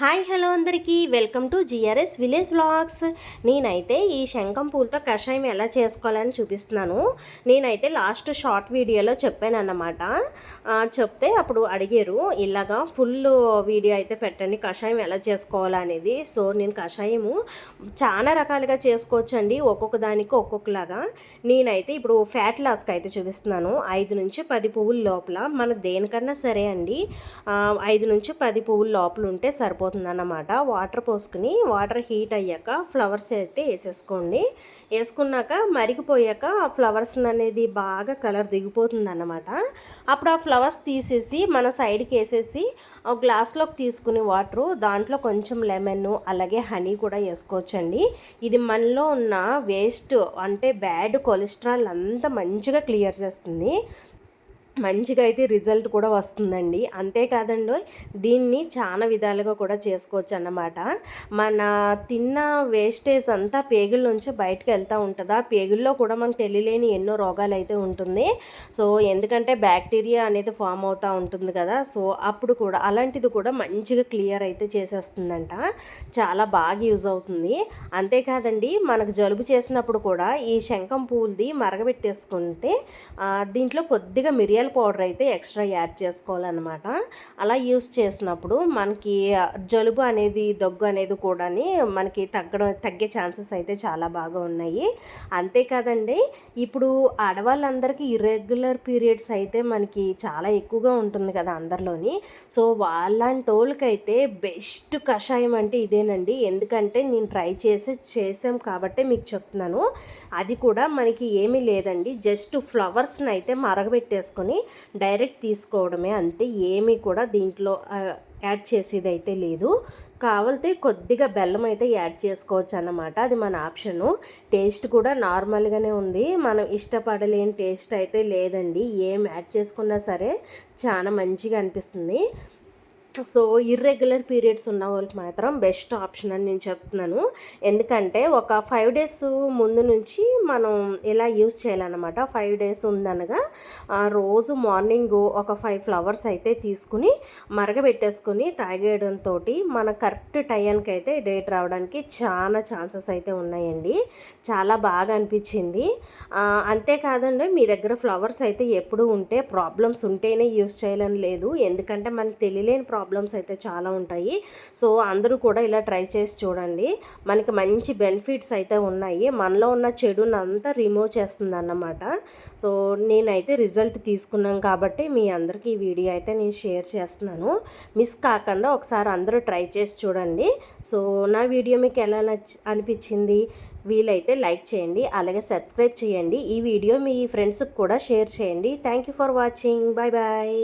Hi hello అందరికీ. Welcome to GRS village vlogs. నేనైతే ఈ శంఖం పూలతో కషాయం ఎలా చేసుకోవాలని చూపిస్తున్నాను. నేనైతే లాస్ట్ షార్ట్ వీడియోలో చెప్పాను అన్నమాట చెప్తే అప్పుడు అడిగారు ఇలాగా ఫుల్ వీడియో అయితే పెట్టండి కషాయం ఎలా చేసుకోవాలనేది సో నేను కషాయము చాలా రకాలుగా చేసుకోవచ్చండి ఒక్కొక్క దానికి ఒక్కొక్కలాగా. నేనైతే ఇప్పుడు ఫ్యాట్ లాస్కి అయితే చూపిస్తున్నాను. ఐదు నుంచి పది పువ్వుల లోపల మన దేనికన్నా సరే అండి ఐదు నుంచి పది పువ్వుల లోపల ఉంటే సరిపోతుంది. సరిపోతుంది అన్నమాట వాటర్ పోసుకుని వాటర్ హీట్ అయ్యాక ఫ్లవర్స్ అయితే వేసేసుకోండి. వేసుకున్నాక మరిగిపోయాక ఆ ఫ్లవర్స్ అనేది బాగా కలర్ దిగిపోతుంది అన్నమాట అప్పుడు ఆ ఫ్లవర్స్ తీసేసి మన సైడ్కి వేసేసి ఒక గ్లాస్లోకి తీసుకుని వాటరు దాంట్లో కొంచెం లెమన్ అలాగే హనీ కూడా వేసుకోవచ్చండి. ఇది మనలో ఉన్న వేస్ట్ అంటే బ్యాడ్ కొలెస్ట్రాల్ అంతా మంచిగా క్లియర్ చేస్తుంది. మంచిగా అయితే రిజల్ట్ కూడా వస్తుందండి. అంతేకాదండి దీన్ని చాలా విధాలుగా కూడా చేసుకోవచ్చు అన్నమాట మన తిన్న వేస్టేజ్ అంతా పేగుల నుంచి బయటకు వెళ్తూ ఉంటుంది. ఆ పేగుల్లో కూడా మనకు తెలియలేని ఎన్నో రోగాలు అయితే ఉంటుంది. సో ఎందుకంటే బ్యాక్టీరియా అనేది ఫామ్ అవుతూ ఉంటుంది కదా. సో అప్పుడు కూడా అలాంటిది కూడా మంచిగా క్లియర్ అయితే చేసేస్తుందంట. చాలా బాగా యూజ్ అవుతుంది. అంతేకాదండి మనకు జలుబు చేసినప్పుడు కూడా ఈ శంఖం పూలది మరగబెట్టేసుకుంటే దీంట్లో కొద్దిగా మిరియాలు మిరియాల పౌడర్ అయితే ఎక్స్ట్రా యాడ్ చేసుకోవాలన్నమాట. అలా యూస్ చేసినప్పుడు మనకి జలుబు అనేది దగ్గు అనేది కూడా మనకి తగ్గడం తగ్గే ఛాన్సెస్ అయితే చాలా బాగా ఉన్నాయి. అంతేకాదండి ఇప్పుడు ఆడవాళ్ళందరికీ ఇర్రెగ్యులర్ పీరియడ్స్ అయితే మనకి చాలా ఎక్కువగా ఉంటుంది కదా అందరిలోని. సో వాళ్ళంటి వాళ్ళకైతే బెస్ట్ కషాయం అంటే ఇదేనండి. ఎందుకంటే నేను ట్రై చేసి చేసాం కాబట్టి మీకు చెప్తున్నాను. అది కూడా మనకి ఏమీ లేదండి. జస్ట్ ఫ్లవర్స్ని అయితే మరగబెట్టేసుకొని డైరెక్ట్ తీసుకోవడమే అంతే. ఏమీ కూడా దీంట్లో యాడ్ చేసేది అయితే లేదు. కావాలితే కొద్దిగా బెల్లం అయితే యాడ్ చేసుకోవచ్చు అన్నమాట అది మన ఆప్షను. టేస్ట్ కూడా నార్మల్గానే ఉంది. మనం ఇష్టపడలేని టేస్ట్ అయితే లేదండి. ఏం యాడ్ చేసుకున్నా సరే చాలా మంచిగా అనిపిస్తుంది. సో ఇర్రెగ్యులర్ పీరియడ్స్ ఉన్న వాళ్ళకి మాత్రం బెస్ట్ ఆప్షన్ అని నేను చెప్తున్నాను. ఎందుకంటే ఒక ఫైవ్ డేస్ ముందు నుంచి మనం ఇలా యూస్ చేయాలన్నమాట? ఫైవ్ డేస్ ఉందనగా రోజు మార్నింగ్ ఒక ఫైవ్ ఫ్లవర్స్ అయితే తీసుకుని మరగబెట్టేసుకుని తాగేయడంతో మన కరెక్ట్ టైంకి అయితే డేట్ రావడానికి చాలా ఛాన్సెస్ అయితే ఉన్నాయండి. చాలా బాగా అనిపించింది. అంతేకాదండి మీ దగ్గర ఫ్లవర్స్ అయితే ఎప్పుడు ఉంటే ప్రాబ్లమ్స్ ఉంటేనే యూస్ చేయాలని లేదు. ఎందుకంటే మనకు తెలియలేని ప్రాబ్లమ్ ప్రాబ్లమ్స్ అయితే చాలా ఉంటాయి. సో అందరూ కూడా ఇలా ట్రై చేసి చూడండి. మనకి మంచి బెనిఫిట్స్ అయితే ఉన్నాయి. మనలో ఉన్న చెడుని అంతా రిమూవ్ చేస్తుంది అన్నమాట సో నేనైతే రిజల్ట్ తీసుకున్నాను కాబట్టి మీ అందరికీ ఈ వీడియో అయితే నేను షేర్ చేస్తున్నాను. మిస్ కాకుండా ఒకసారి అందరూ ట్రై చేసి చూడండి. సో నా వీడియో మీకు ఎలా నచ్చ అనిపించింది? వీలైతే లైక్ చేయండి. అలాగే సబ్స్క్రైబ్ చేయండి. ఈ వీడియో మీ ఫ్రెండ్స్కి కూడా షేర్ చేయండి. Thank you for watching. Bye bye